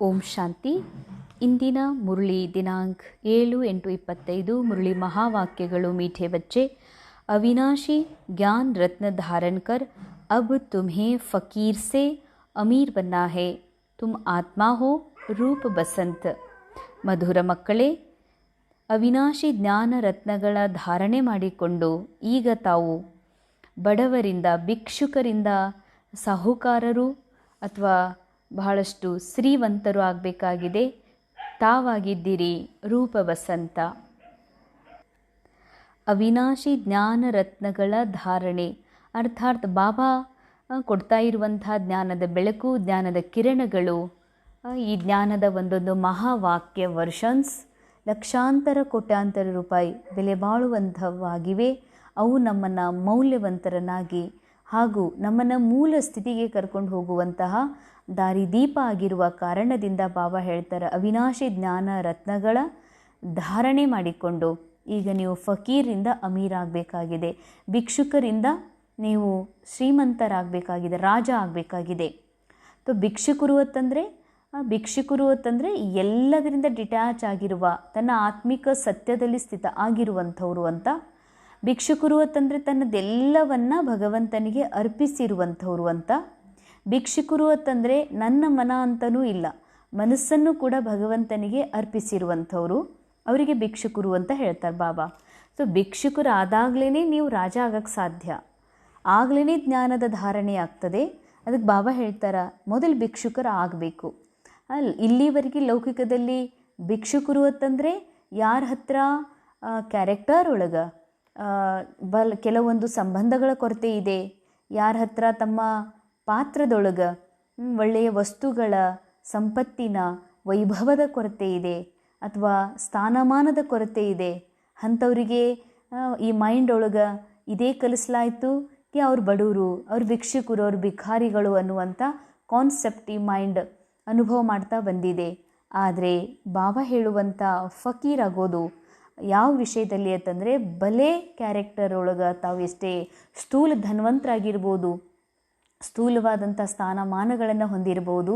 ಓಂ ಶಾಂತಿ. ಇಂದಿನ ಮುರಳಿ ದಿನಾಂಕ ಏಳು ಎಂಟು ಇಪ್ಪತ್ತೈದು ಮುರಳಿ ಮಹಾವಾಕ್ಯಗಳು ಮೀಠೆ ಬಚ್ಚೆ. ಅವಿನಾಶಿ ಜ್ಞಾನ್ ರತ್ನ ಧಾರಣಕರ್ ಅಬ್ ತುಮ್ಹೆ ಫಕೀರ್ ಸೆ, ಅಮೀರ್ ಬನ್ನಾ ಹೇ, ತುಮ್ ಆತ್ಮ ಹೋ ರೂಪ್ ಬಸಂತ್. ಮಧುರ ಮಕ್ಕಳೇ, ಅವಿನಾಶಿ ಜ್ಞಾನ ರತ್ನಗಳ ಧಾರಣೆ ಮಾಡಿಕೊಂಡು ಈಗ ತಾವು ಬಡವರಿಂದ, ಭಿಕ್ಷುಕರಿಂದ, ಸಾಹುಕಾರರು ಅಥವಾ ಬಹಳಷ್ಟು ಶ್ರೀವಂತರು ಆಗಬೇಕಾಗಿದೆ. ತಾವಾಗಿದ್ದೀರಿ ರೂಪ ವಸಂತ ಅವಿನಾಶಿ ಜ್ಞಾನ ರತ್ನಗಳ ಧಾರಣೆ. ಅರ್ಥಾತ್ ಬಾಬಾ ಕೊಡ್ತಾ ಇರುವಂತಹ ಜ್ಞಾನದ ಬೆಳಕು, ಜ್ಞಾನದ ಕಿರಣಗಳು ಈ ಜ್ಞಾನದ ಒಂದೊಂದು ಮಹಾವಾಕ್ಯ ವರ್ಷನ್ಸ್, ಲಕ್ಷಾಂತರ ಕೋಟ್ಯಾಂತರ ರೂಪಾಯಿ ಬೆಲೆ ಬಾಳುವಂಥವಾಗಿವೆ. ಅವು ನಮ್ಮನ್ನು ಮೌಲ್ಯವಂತರನ್ನಾಗಿ ಹಾಗೂ ನಮ್ಮನ್ನು ಮೂಲ ಸ್ಥಿತಿಗೆ ಕರ್ಕೊಂಡು ಹೋಗುವಂತಹ ದಾರಿದೀಪ ಆಗಿರುವ ಕಾರಣದಿಂದ ಬಾಬಾ ಹೇಳ್ತಾರೆ, ಅವಿನಾಶಿ ಜ್ಞಾನ ರತ್ನಗಳ ಧಾರಣೆ ಮಾಡಿಕೊಂಡು ಈಗ ನೀವು ಫಕೀರಿಂದ ಅಮೀರ್ ಆಗಬೇಕಾಗಿದೆ. ಭಿಕ್ಷುಕರಿಂದ ನೀವು ಶ್ರೀಮಂತರಾಗಬೇಕಾಗಿದೆ, ರಾಜ ಆಗಬೇಕಾಗಿದೆ. ಸೊ ಭಿಕ್ಷುಕರು ಅಂತಂದರೆ? ಭಿಕ್ಷುಕರು ಅಂತಂದರೆ ಎಲ್ಲದರಿಂದ ಡಿಟ್ಯಾಚ್ ಆಗಿರುವ, ತನ್ನ ಆತ್ಮಿಕ ಸತ್ಯದಲ್ಲಿ ಸ್ಥಿತ ಆಗಿರುವಂಥವ್ರು ಅಂತ. ಭಿಕ್ಷುಕರು ಅಂತಂದರೆ ತನ್ನದೆಲ್ಲವನ್ನು ಭಗವಂತನಿಗೆ ಅರ್ಪಿಸಿರುವಂಥವ್ರು ಅಂತ. ಭಿಕ್ಷುಕರು ಅಂತಂದರೆ ನನ್ನ ಮನ ಅಂತನೂ ಇಲ್ಲ. ಮನಸ್ಸನ್ನು ಕೂಡ ಭಗವಂತನಿಗೆ ಅರ್ಪಿಸಿರುವಂಥವರು ಅವರಿಗೆ ಭಿಕ್ಷುಕರು ಅಂತ ಹೇಳ್ತಾರೆ ಬಾಬಾ. ಸೊ ಭಿಕ್ಷುಕರಾದಾಗಲೇ ನೀವು ರಾಜ ಆಗಕ್ಕೆ ಸಾಧ್ಯ. ಆಗ್ಲೇ ಜ್ಞಾನದ ಧಾರಣೆ ಆಗ್ತದೆ. ಅದಕ್ಕೆ ಬಾಬಾ ಹೇಳ್ತಾರ, ಮೊದಲು ಭಿಕ್ಷುಕರು ಆಗಬೇಕು. ಅಲ್ಲಿ ಇಲ್ಲಿವರೆಗೆ ಲೌಕಿಕದಲ್ಲಿ ಭಿಕ್ಷುಕರು ಅಂತಂದರೆ ಯಾರ ಹತ್ರ ಕ್ಯಾರೆಕ್ಟರ್ ಒಳಗೆ ಬಲ್, ಕೆಲವೊಂದು ಸಂಬಂಧಗಳ ಕೊರತೆ ಇದೆ. ಯಾರ ಹತ್ರ ತಮ್ಮ ಪಾತ್ರದೊಳಗೆ ಒಳ್ಳೆಯ ವಸ್ತುಗಳ ಸಂಪತ್ತಿನ ವೈಭವದ ಕೊರತೆ ಇದೆ ಅಥವಾ ಸ್ಥಾನಮಾನದ ಕೊರತೆ ಇದೆ. ಅಂಥವ್ರಿಗೆ ಈ ಮೈಂಡ್ ಒಳಗೆ ಇದೇ ಕಲಿಸ್ಲಾಯ್ತು ಕಿ ಅವ್ರು ಬಡವರು ಅವ್ರು ಭಿಕ್ಷುಕರು, ಅವ್ರ ಭಿಖಾರಿಗಳು ಅನ್ನುವಂಥ ಕಾನ್ಸೆಪ್ಟ್ ಈ ಮೈಂಡ್ ಅನುಭವ ಮಾಡ್ತಾ ಬಂದಿದೆ. ಆದರೆ ಬಾಬಾ ಹೇಳುವಂಥ ಫಕೀರ್ ಆಗೋದು ಯಾವ ವಿಷಯದಲ್ಲಿ ಅಂತಂದರೆ ಬಲೆ ಕ್ಯಾರೆಕ್ಟರ್ ಒಳಗೆ ತಾವು ಎಷ್ಟೇ ಸ್ಥೂಲ ಧನ್ವಂತರಾಗಿರ್ಬೋದು ಸ್ಥೂಲವಾದಂಥ ಸ್ಥಾನಮಾನಗಳನ್ನು ಹೊಂದಿರಬಹುದು.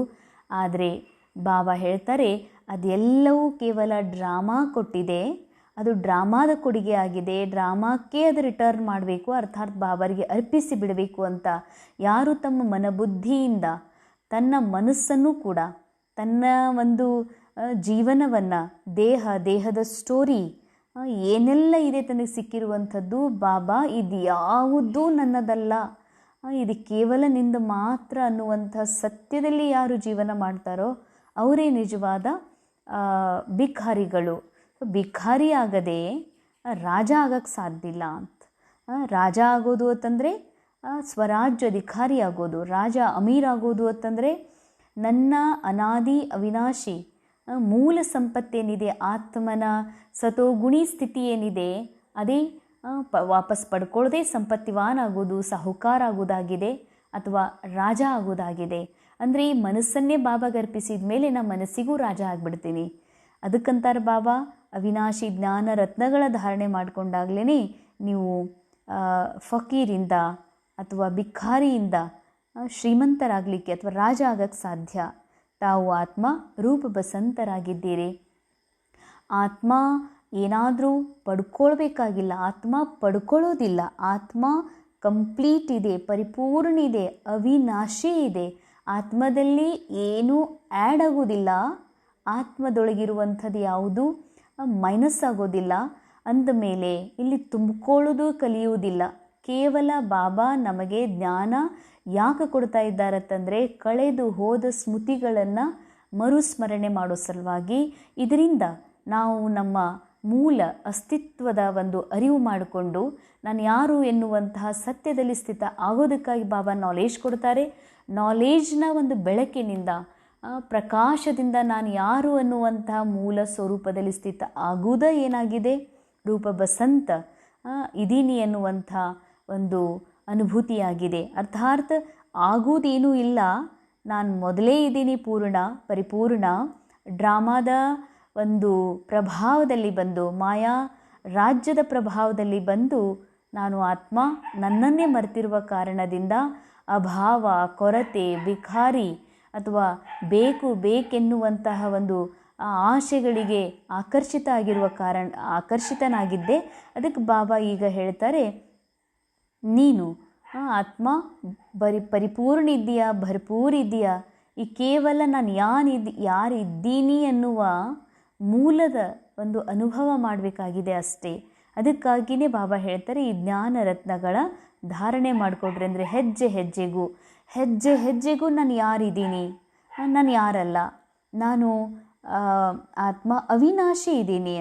ಆದರೆ ಬಾಬಾ ಹೇಳ್ತಾರೆ, ಅದೆಲ್ಲವೂ ಕೇವಲ ಡ್ರಾಮಾ ಕೊಟ್ಟಿದೆ. ಅದು ಡ್ರಾಮಾದ ಕೊಡುಗೆ ಆಗಿದೆ. ಡ್ರಾಮಾಕ್ಕೆ ಅದು ರಿಟರ್ನ್ ಮಾಡಬೇಕು, ಅರ್ಥಾತ್ ಬಾಬರಿಗೆ ಅರ್ಪಿಸಿ ಬಿಡಬೇಕು ಅಂತ ಯಾರು ತಮ್ಮ ಮನಬುದ್ಧಿಯಿಂದ, ತನ್ನ ಮನಸ್ಸನ್ನು ಕೂಡ, ತನ್ನ ಒಂದು ಜೀವನವನ್ನು, ದೇಹ, ದೇಹದ ಸ್ಟೋರಿ ಏನೆಲ್ಲ ಇದೆ ತನಗೆ ಸಿಕ್ಕಿರುವಂಥದ್ದು, ಬಾಬಾ ಇದು ಯಾವುದೂ ನನ್ನದಲ್ಲ. ಇದು ಕೇವಲ ನಿಂದ ಮಾತ್ರ ಅನ್ನುವಂಥ ಸತ್ಯದಲ್ಲಿ ಯಾರು ಜೀವನ ಮಾಡ್ತಾರೋ ಅವರೇ ನಿಜವಾದ ಭಿಖಾರಿಗಳು ಭಿಖಾರಿ ಆಗದೆ ರಾಜ ಆಗಕ್ಕೆ ಸಾಧ್ಯ ಇಲ್ಲ ಅಂತ. ರಾಜ ಆಗೋದು ಅಂತಂದರೆ ಸ್ವರಾಜ್ಯ ಅಧಿಕಾರಿ ಆಗೋದು, ರಾಜ ಅಮೀರ್ ಆಗೋದು ಅಂತಂದರೆ, ನನ್ನ ಅನಾದಿ ಅವಿನಾಶಿ ಮೂಲ ಸಂಪತ್ತೇನಿದೆ, ಆತ್ಮನ ಸತೋಗುಣಿ ಸ್ಥಿತಿ ಏನಿದೆ ಅದೇ ಪ ವಾಪಸ್ ಪಡ್ಕೊಳ್ಳದೆ ಸಂಪತ್ತಿವಾನ್ ಆಗೋದು ಸಾಹುಕಾರ ಆಗೋದಾಗಿದೆ ಅಥವಾ ರಾಜ ಆಗೋದಾಗಿದೆ ಅಂದರೆ ಈ ಮನಸ್ಸನ್ನೇ ಬಾಬಾಗೆ ಅರ್ಪಿಸಿದ ಮೇಲೆ ನಮ್ಮ ಮನಸ್ಸಿಗೂ ರಾಜ ಆಗಿಬಿಡ್ತೀನಿ ಅದಕ್ಕಂತಾರೆ ಬಾಬಾ ಅವಿನಾಶಿ ಜ್ಞಾನ ರತ್ನಗಳ ಧಾರಣೆ ಮಾಡಿಕೊಂಡಾಗ್ಲೇ ನೀವು ಫಕೀರಿಂದ ಅಥವಾ ಭಿಖಾರಿಯಿಂದ ಆ, ಶ್ರೀಮಂತರಾಗಲಿಕ್ಕೆ ಅಥವಾ ರಾಜ ಆಗಕ್ಕೆ ಸಾಧ್ಯ. ತಾವು ಆತ್ಮ ರೂಪ ಬಸಂತರಾಗಿದ್ದೀರಿ. ಆತ್ಮ ಏನಾದರೂ ಪಡ್ಕೊಳ್ಬೇಕಾಗಿಲ್ಲ. ಆತ್ಮ ಪಡ್ಕೊಳ್ಳೋದಿಲ್ಲ. ಆತ್ಮ ಕಂಪ್ಲೀಟ್ ಇದೆ, ಪರಿಪೂರ್ಣ ಇದೆ, ಅವಿನಾಶಿ ಇದೆ. ಆತ್ಮದಲ್ಲಿ ಏನೂ ಆ್ಯಡ್ ಆಗೋದಿಲ್ಲ. ಆತ್ಮದೊಳಗಿರುವಂಥದ್ದು ಯಾವುದು? ಮೈನಸ್ ಆಗೋದಿಲ್ಲ. ಅಂದಮೇಲೆ ಇಲ್ಲಿ ತುಂಬಿಕೊಳ್ಳೋದು ಕಲಿಯುವುದಿಲ್ಲ. ಕೇವಲ ಬಾಬಾ ನಮಗೆ ಜ್ಞಾನ ಯಾಕೆ ಕೊಡ್ತಾ ಇದ್ದಾರತ್ತಂದರೆ ಕಳೆದು ಹೋದ ಸ್ಮೃತಿಗಳನ್ನು ಮರುಸ್ಮರಣೆ ಮಾಡೋ ಸಲುವಾಗಿ ಇದರಿಂದ ನಾವು ನಮ್ಮ ಮೂಲ ಅಸ್ತಿತ್ವದ ಒಂದು ಅರಿವು ಮಾಡಿಕೊಂಡು ನಾನು ಯಾರು ಎನ್ನುವಂತಹ ಸತ್ಯದಲ್ಲಿ ಸ್ಥಿತ ಆಗೋದಕ್ಕಾಗಿ ಬಾಬಾ ನಾಲೇಜ್ ಕೊಡ್ತಾರೆ. ನಾಲೇಜ್ನ ಒಂದು ಬೆಳಕಿನಿಂದ ಪ್ರಕಾಶದಿಂದ ನಾನು ಯಾರು ಅನ್ನುವಂತಹ ಮೂಲ ಸ್ವರೂಪದಲ್ಲಿ ಸ್ಥಿತ ಆಗುವುದ ಏನಾಗಿದೆ? ರೂಪ ಬಸಂತ ಇದೀನಿ ಎನ್ನುವಂಥ ಒಂದು ಅನುಭೂತಿಯಾಗಿದೆ. ಅರ್ಥಾತ್ ಆಗುವುದೇನೂ ಇಲ್ಲ. ನಾನು ಮೊದಲೇ ಇದ್ದೀನಿ ಪೂರ್ಣ, ಪರಿಪೂರ್ಣ. ಡ್ರಾಮಾದ ಒಂದು ಪ್ರಭಾವದಲ್ಲಿ ಬಂದು, ಮಾಯಾ ರಾಜ್ಯದ ಪ್ರಭಾವದಲ್ಲಿ ಬಂದು ನಾನು ಆತ್ಮ ನನ್ನನ್ನೇ ಮರೆತಿರುವ ಕಾರಣದಿಂದ ಅಭಾವ, ಕೊರತೆ ಭಿಖಾರಿ ಅಥವಾ ಬೇಕು ಬೇಕೆನ್ನುವಂತಹ ಒಂದು ಆಶೆಗಳಿಗೆ ಆಕರ್ಷಿತ ಆಗಿರುವ ಕಾರಣ, ಆಕರ್ಷಿತನಾಗಿದ್ದೆ. ಅದಕ್ಕೆ ಬಾಬಾ ಈಗ ಹೇಳ್ತಾರೆ, ನೀನು ಆತ್ಮ ಬರಿ ಪರಿಪೂರ್ಣ ಇದೆಯಾ ಭರ್ಪೂರ್ ಇದೆಯಾ ಈ ಕೇವಲ ನಾನು ಯಾನಿದ್, ಯಾರಿದ್ದೀನಿ ಅನ್ನುವ ಮೂಲದ ಒಂದು ಅನುಭವ ಮಾಡಬೇಕಾಗಿದೆ ಅಷ್ಟೇ. ಅದಕ್ಕಾಗಿಯೇ ಬಾಬಾ ಹೇಳ್ತಾರೆ, ಈ ಜ್ಞಾನ ರತ್ನಗಳ ಧಾರಣೆ ಮಾಡಿಕೊಡ್ರಿ ಅಂದರೆ ಹೆಜ್ಜೆ ಹೆಜ್ಜೆಗೂ. ಹೆಜ್ಜೆ ಹೆಜ್ಜೆಗೂ ನಾನು ಯಾರಿದ್ದೀನಿ? ನಾನು ಯಾರಲ್ಲ? ನಾನು ಆತ್ಮ ಅವಿನಾಶಿ ಇದ್ದೀನಿ.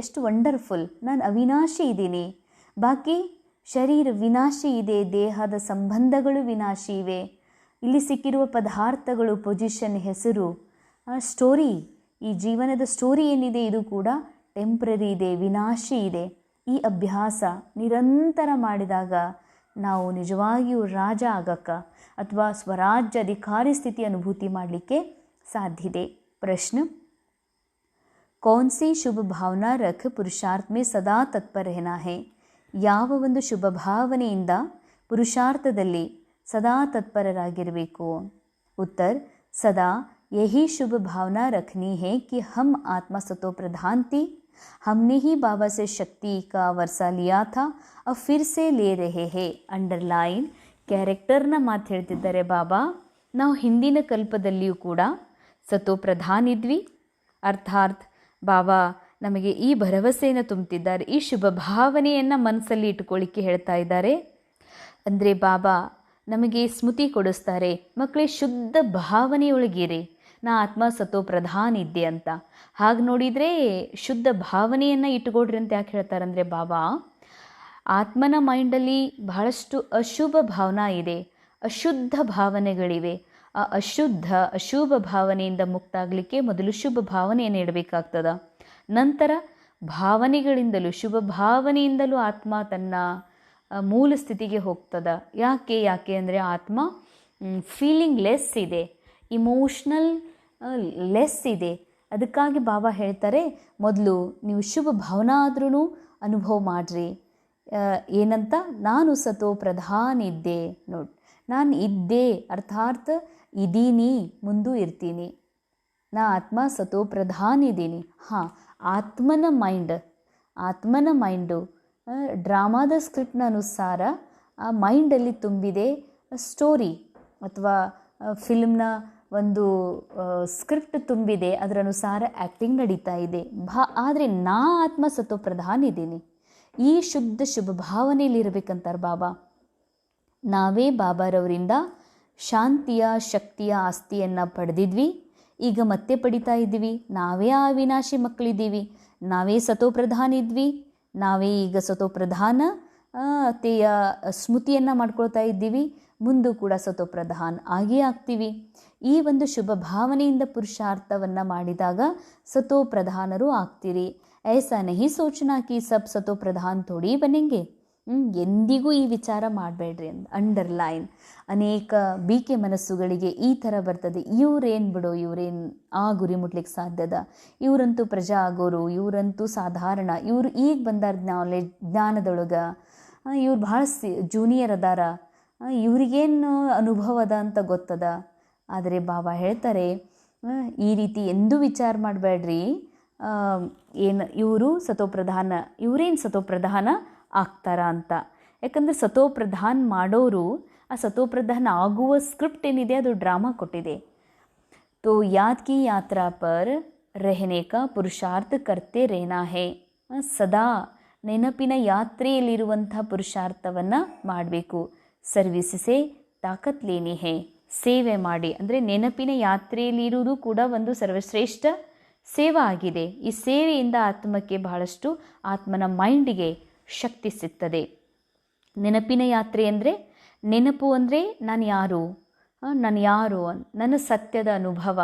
ಎಷ್ಟು ವಂಡರ್ಫುಲ್ ನಾನು ಅವಿನಾಶಿ ಇದ್ದೀನಿ. ಬಾಕಿ ಶರೀರ ವಿನಾಶಿ ಇದೆ, ದೇಹದ ಸಂಬಂಧಗಳು ವಿನಾಶಿ ಇವೆ. ಇಲ್ಲಿ ಸಿಕ್ಕಿರುವ ಪದಾರ್ಥಗಳು ಪೊಸಿಷನ್ ಹೆಸರು ಸ್ಟೋರಿ ಈ ಜೀವನದ ಸ್ಟೋರಿ ಏನಿದೆ, ಇದು ಕೂಡ ಟೆಂಪ್ರರಿ ಇದೆ, ವಿನಾಶಿ ಇದೆ. ಈ ಅಭ್ಯಾಸ ನಿರಂತರ ಮಾಡಿದಾಗ ನಾವು ನಿಜವಾಗಿಯೂ ರಾಜ ಆಗಕ್ಕ ಅಥವಾ ಸ್ವರಾಜ್ಯ ಅಧಿಕಾರಿ ಸ್ಥಿತಿ ಅನುಭೂತಿ ಮಾಡಲಿಕ್ಕೆ ಸಾಧ್ಯತೆ ಪ್ರಶ್ನೆ, ಕೌನ್ಸಿ ಶುಭ ಭಾವನಾ ರಖ ಪುರುಷಾರ್ಥ ಮೇ ಸದಾ ತತ್ಪರ ಹೇ ಯಾವ ಒಂದು ಶುಭ ಭಾವನೆಯಿಂದ ಪುರುಷಾರ್ಥದಲ್ಲಿ ಸದಾ ತತ್ಪರರಾಗಿರಬೇಕು? ಉತ್ತರ್, ಸದಾ यही शुभ भावना रखनी है कि हम आत्मा सतो प्रधान थी हमने ही बाबा से शक्ति का वर्षा लिया था और फिर से ले रहे हैं ಅಂಡರ್ಲೈನ್ ಕ್ಯಾರೆಕ್ಟರ್ನ ಮಾತು ಹೇಳ್ತಿದ್ದಾರೆ ಬಾಬಾ ನಾವು ಹಿಂದಿನ ಕಲ್ಪದಲ್ಲಿಯೂ ಕೂಡ ಸತೋ ಪ್ರಧಾನ್ ಇದ್ವಿ ಅರ್ಥಾತ್ ಬಾಬಾ ನಮಗೆ ಈ ಭರವಸೆಯನ್ನು ತುಂಬುತ್ತಿದ್ದಾರೆ ಈ ಶುಭ ಭಾವನೆಯನ್ನು ಮನಸ್ಸಲ್ಲಿ ಇಟ್ಕೊಳ್ಳಿಕ್ಕೆ ಹೇಳ್ತಾ ಇದ್ದಾರೆ ಅಂದರೆ ಬಾಬಾ ನಮಗೆ ಸ್ಮೃತಿ ಕೊಡಿಸ್ತಾರೆ ಮಕ್ಕಳೇ ಶುದ್ಧ ಭಾವನೆಯೊಳಗಿರಿ ನಾ ಆತ್ಮ ಸತೋ ಪ್ರಧಾನ ಇದ್ದೆ ಅಂತ. ಹಾಗೆ ನೋಡಿದರೆ ಶುದ್ಧ ಭಾವನೆಯನ್ನು ಇಟ್ಕೊಡ್ರಿ ಅಂತ ಯಾಕೆ ಹೇಳ್ತಾರಂದರೆ ಬಾಬಾ, ಆತ್ಮನ ಮೈಂಡಲ್ಲಿ ಬಹಳಷ್ಟು ಅಶುಭ ಭಾವನಾ ಇದೆ. ಅಶುದ್ಧ ಭಾವನೆಗಳಿವೆ. ಆ ಅಶುದ್ಧ, ಅಶುಭ ಭಾವನೆಯಿಂದ ಮುಕ್ತ ಆಗಲಿಕ್ಕೆ ಮೊದಲು ಶುಭ ಭಾವನೆಯನ್ನು ಇಡಬೇಕಾಗ್ತದ. ನಂತರ ಭಾವನೆಗಳಿಂದಲೂ, ಶುಭ ಭಾವನೆಯಿಂದಲೂ ಆತ್ಮ ತನ್ನ ಮೂಲ ಸ್ಥಿತಿಗೆ ಹೋಗ್ತದ. ಯಾಕೆ ಯಾಕೆ ಅಂದರೆ ಆತ್ಮ ಫೀಲಿಂಗ್ ಲೆಸ್ ಇದೆ. ಇಮೋಷ್ನಲ್ ಲೆಸ್ ಇದೆ. ಅದಕ್ಕಾಗಿ ಬಾಬಾ ಹೇಳ್ತಾರೆ, ಮೊದಲು ನೀವು ಶುಭ ಭಾವನಾ ಆದ್ರೂ ಅನುಭವ ಮಾಡ್ರಿ. ಏನಂತ? ನಾನು ಸತೋ ಪ್ರಧಾನ ಇದ್ದೆ ನೋಡಿ, ನಾನು ಇದ್ದೆ ಅರ್ಥಾತ್ ಇದೀನಿ, ಮುಂದೂ ಇರ್ತೀನಿ. ನಾ ಆತ್ಮ ಸತೋ ಪ್ರಧಾನ ಇದ್ದೀನಿ ಹಾಂ, ಆತ್ಮನ ಮೈಂಡ್ ಆತ್ಮನ ಮೈಂಡು ಡ್ರಾಮಾದ ಸ್ಕ್ರಿಪ್ಟ್ನ ಅನುಸಾರ ಆ ಮೈಂಡಲ್ಲಿ ತುಂಬಿದೆ ಸ್ಟೋರಿ ಅಥವಾ ಫಿಲ್ಮ್ನ ಒಂದು ಸ್ಕ್ರಿಪ್ಟ್ ತುಂಬಿದೆ ಅದರ ಅನುಸಾರ ಆ್ಯಕ್ಟಿಂಗ್ ನಡೀತಾ ಇದೆ. ಭಾ, ಆದರೆ ನಾ ಆತ್ಮ ಸತ್ವ ಪ್ರಧಾನ ಇದ್ದೀನಿ. ಈ ಶುದ್ಧ ಶುಭ ಭಾವನೆಯಲ್ಲಿರಬೇಕಂತಾರೆ ಬಾಬಾ. ನಾವೇ ಬಾಬಾರವರಿಂದ ಶಾಂತಿಯ, ಶಕ್ತಿಯ, ಆಸ್ತಿಯನ್ನು ಪಡೆದಿದ್ವಿ. ಈಗ ಮತ್ತೆ ಪಡಿತಾ ಇದ್ದೀವಿ. ನಾವೇ ಆ ವಿನಾಶಿ ಮಕ್ಕಳಿದ್ದೀವಿ. ನಾವೇ ಸತೋಪ್ರಧಾನ ಇದ್ವಿ. ನಾವೇ ಈಗ ಸತೋ ಪ್ರಧಾನ ತೆಯ ಸ್ಮೃತಿಯನ್ನು ಮಾಡ್ಕೊಳ್ತಾ ಇದ್ದೀವಿ. ಮುಂದೂ ಕೂಡ ಸತೋಪ್ರಧಾನ್ ಆಗೇ ಆಗ್ತೀವಿ. ಈ ಒಂದು ಶುಭ ಭಾವನೆಯಿಂದ ಪುರುಷಾರ್ಥವನ್ನು ಮಾಡಿದಾಗ ಸತೋಪ್ರಧಾನರು ಆಗ್ತೀರಿ. ಐಸಾ ನಹಿ ಸೋಚನಾ ಕಿ ಸಬ್ ಸತೋಪ್ರಧಾನ್ ಥೋಡಿ ಬನೆಂಗೆ ಹ್ಮ್, ಎಂದಿಗೂ ಈ ವಿಚಾರ ಮಾಡಬೇಡ್ರಿ ಅಂತ ಅಂಡರ್ಲೈನ್. ಅನೇಕ ಬೀಕೆ ಮನಸ್ಸುಗಳಿಗೆ ಈ ಥರ ಬರ್ತದೆ. ಇವರೇನು ಬಿಡು ಇವರೇನು ಆ ಗುರಿ ಮುಟ್ಲಿಕ್ಕೆ ಸಾಧ್ಯದ? ಇವರಂತೂ ಪ್ರಜಾ ಆಗೋರು ಇವರಂತೂ ಸಾಧಾರಣ. ಇವರು ಈಗ ಬಂದಾರ ನಾಲೆಜ್ ಜ್ಞಾನದೊಳಗೆ. ಇವ್ರು ಭಾಳ ಸಿ ಜೂನಿಯರ್ ಅದಾರ. ಇವರಿಗೇನು ಅನುಭವ ಅದ ಅಂತ ಗೊತ್ತದ? ಆದರೆ ಬಾಬಾ ಹೇಳ್ತಾರೆ ಈ ರೀತಿ ಎಂದೂ ವಿಚಾರ ಮಾಡಬೇಡ್ರಿ. ಏನು ಇವರು ಸತೋಪ್ರಧಾನ, ಇವರೇನು ಸತೋಪ್ರಧಾನ ಆಗ್ತಾರ ಅಂತ. ಯಾಕಂದರೆ ಸತೋಪ್ರಧಾನ್ ಮಾಡೋರು, ಆ ಸತೋಪ್ರಧಾನ ಆಗುವ ಸ್ಕ್ರಿಪ್ಟ್ ಏನಿದೆ, ಅದು ಡ್ರಾಮಾ ಕೊಟ್ಟಿದೆ. ತೋ ಯಾದಕಿ ಯಾತ್ರಾ ಪರ್ ರೆಹನೇಕ ಪುರುಷಾರ್ಥ ಕರ್ತೆ ರೇನಾ ಹೇ. ಸದಾ ನೆನಪಿನ ಯಾತ್ರೆಯಲ್ಲಿರುವಂಥ ಪುರುಷಾರ್ಥವನ್ನು ಮಾಡಬೇಕು. ಸರ್ವಿಸಸೇ ತಾಕತ್ ಲೇನಿ ಹೇ. ಸೇವೆ ಮಾಡಿ. ಅಂದರೆ ನೆನಪಿನ ಯಾತ್ರೆಯಲ್ಲಿರುವುದು ಕೂಡ ಒಂದು ಸರ್ವಶ್ರೇಷ್ಠ ಸೇವಾ ಆಗಿದೆ. ಈ ಸೇವೆಯಿಂದ ಆತ್ಮಕ್ಕೆ ಬಹಳಷ್ಟು ಆತ್ಮನ ಮೈಂಡಿಗೆ ಶಕ್ತಿ ಸಿಗ್ತದೆ. ನೆನಪಿನ ಯಾತ್ರೆ ಅಂದರೆ ನೆನಪು ಅಂದರೆ ನಾನು ಯಾರು? ನಾನು ಯಾರು? ನನ್ನ ಸತ್ಯದ ಅನುಭವ.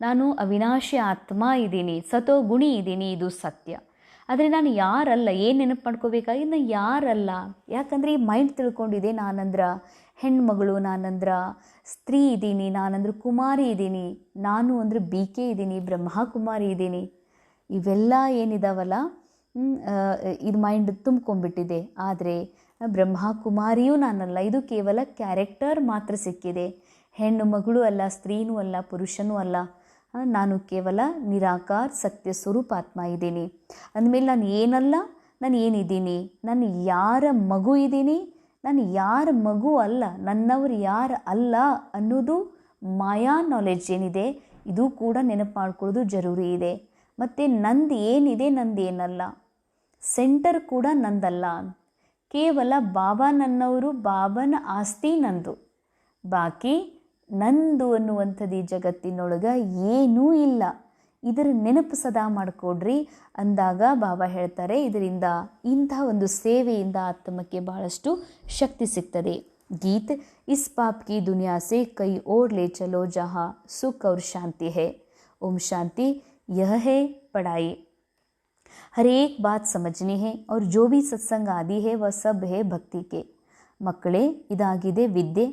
ನಾನು ಅವಿನಾಶಿ ಆತ್ಮ ಇದ್ದೀನಿ. ಸತೋ ಗುಣಿ ಇದ್ದೀನಿ. ಇದು ಸತ್ಯ. ಆದರೆ ನಾನು ಯಾರಲ್ಲ, ಏನು ನೆನಪು ಮಾಡ್ಕೋಬೇಕಾಗಿ ನಾನು ಯಾರಲ್ಲ? ಯಾಕಂದರೆ ಈ ಮೈಂಡ್ ತಿಳ್ಕೊಂಡಿದೆ ನಾನಂದ್ರ. ಹೆಣ್ಮಗಳು ನಾನಂದ್ರ. ಸ್ತ್ರೀ ಇದ್ದೀನಿ, ನಾನಂದ್ರೆ ಕುಮಾರಿ ಇದ್ದೀನಿ. ನಾನು ಅಂದರೆ ಬಿ ಕೆ ಇದ್ದೀನಿ, ಬ್ರಹ್ಮಕುಮಾರಿ ಇದ್ದೀನಿ. ಇವೆಲ್ಲ ಏನಿದಾವಲ್ಲ ಇದು ಮೈಂಡ್ ತುಂಬ್ಕೊಂಡ್ಬಿಟ್ಟಿದೆ. ಆದರೆ ಬ್ರಹ್ಮಕುಮಾರಿಯೂ ನಾನಲ್ಲ, ಇದು ಕೇವಲ ಕ್ಯಾರೆಕ್ಟರ್ ಮಾತ್ರ ಸಿಕ್ಕಿದೆ. ಹೆಣ್ಣು ಮಗಳು ಅಲ್ಲ, ಸ್ತ್ರೀನೂ ಅಲ್ಲ, ಪುರುಷನೂ ಅಲ್ಲ. ನಾನು ಕೇವಲ ನಿರಾಕಾರ ಸತ್ಯ ಸ್ವರೂಪಾತ್ಮ ಇದ್ದೀನಿ. ಅಂದಮೇಲೆ ನಾನು ಏನಲ್ಲ? ನಾನು ಏನಿದ್ದೀನಿ? ನಾನು ಯಾರ ಮಗು ಇದ್ದೀನಿ? ನಾನು ಯಾರ ಮಗು ಅಲ್ಲ? ನನ್ನವರು ಯಾರು ಅಲ್ಲ ಅನ್ನೋದು ಮಾಯಾ ನಾಲೆಡ್ಜ್ ಏನಿದೆ? ಇದು ಕೂಡ ನೆನಪು ಮಾಡ್ಕೊಳ್ಳೋದು ಜರೂರಿ ಇದೆ. ಮತ್ತು ನಂದು ಏನಿದೆ? ನಂದು ಏನಲ್ಲ. ಸೆಂಟರ್ ಕೂಡ ನಂದಲ್ಲ. ಕೇವಲ ಬಾಬಾ ನನ್ನವರು, ಬಾಬನ ಆಸ್ತಿ ನಂದು. ಬಾಕಿ ನಂದು ಅನ್ನುವಂಥದ್ದು ಈ ಜಗತ್ತಿನೊಳಗೆ ಏನೂ ಇಲ್ಲ ಇದರ ನೆನಪು ಸದಾ ಮಾಡಿಕೊಡ್ರಿ ಅಂದಾಗ ಬಾಬಾ ಹೇಳ್ತಾರೆ ಇದರಿಂದ ಇಂತಹ ಒಂದು ಸೇವೆಯಿಂದ ಆತ್ಮಕ್ಕೆ ಬಹಳಷ್ಟು ಶಕ್ತಿ ಸಿಗ್ತದೆ ಗೀತ್ ಇಸ್ ಪಾಪ್ ಕಿ ದುನಿಯಾ ಸೆ ಕೈ ಓರ್ ಲೇ ಚಲೋ ಜಹಾ ಸುಖ और ಶಾಂತಿ है ओम शांति यह है पढ़ाई हर एक बात समझनी है और जो भी सत्संग आदि है वह सब है ಭಕ್ತಿ के ಮಕ್ಕಳೇ ಇದಾಗಿದೆ ವಿದ್ಯೆ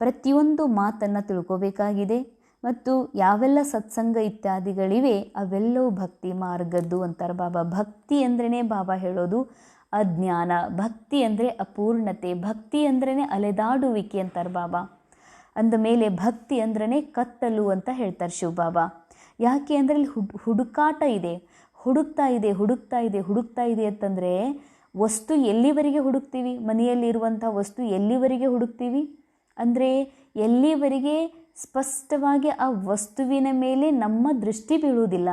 ಪ್ರತಿಯೊಂದು ಮಾತನ್ನು ತಿಳ್ಕೋಬೇಕಾಗಿದೆ ಮತ್ತು ಯಾವೆಲ್ಲ ಸತ್ಸಂಗ ಇತ್ಯಾದಿಗಳಿವೆ ಅವೆಲ್ಲವೂ ಭಕ್ತಿ ಮಾರ್ಗದ್ದು ಅಂತಾರೆ. ಬಾಬಾ, ಭಕ್ತಿ ಅಂದ್ರೇ ಬಾಬಾ ಹೇಳೋದು ಅಜ್ಞಾನ, ಭಕ್ತಿ ಅಂದರೆ ಅಪೂರ್ಣತೆ, ಭಕ್ತಿ ಅಂದ್ರೇ ಅಲೆದಾಡುವಿಕೆ ಅಂತಾರೆ ಬಾಬಾ. ಅಂದ ಮೇಲೆ ಭಕ್ತಿ ಅಂದ್ರೇ ಕತ್ತಲು ಅಂತ ಹೇಳ್ತಾರೆ ಶಿವಬಾಬಾ ಯಾಕೆ ಅಂದರೆ ಇಲ್ಲಿ ಹುಡ್, ಹುಡುಕಾಟ ಇದೆ. ಹುಡುಕ್ತಾ ಇದೆ ಹುಡುಕ್ತಾ ಇದೆ ಹುಡುಕ್ತಾ ಇದೆ ಅಂತಂದರೆ ವಸ್ತು ಎಲ್ಲಿವರೆಗೆ ಹುಡುಕ್ತೀವಿ? ಮನೆಯಲ್ಲಿರುವಂಥ ವಸ್ತು ಎಲ್ಲಿವರೆಗೆ ಹುಡುಕ್ತೀವಿ? ಅಂದರೆ ಎಲ್ಲಿವರೆಗೆ ಸ್ಪಷ್ಟವಾಗಿ ಆ ವಸ್ತುವಿನ ಮೇಲೆ ನಮ್ಮ ದೃಷ್ಟಿ ಬೀಳುವುದಿಲ್ಲ,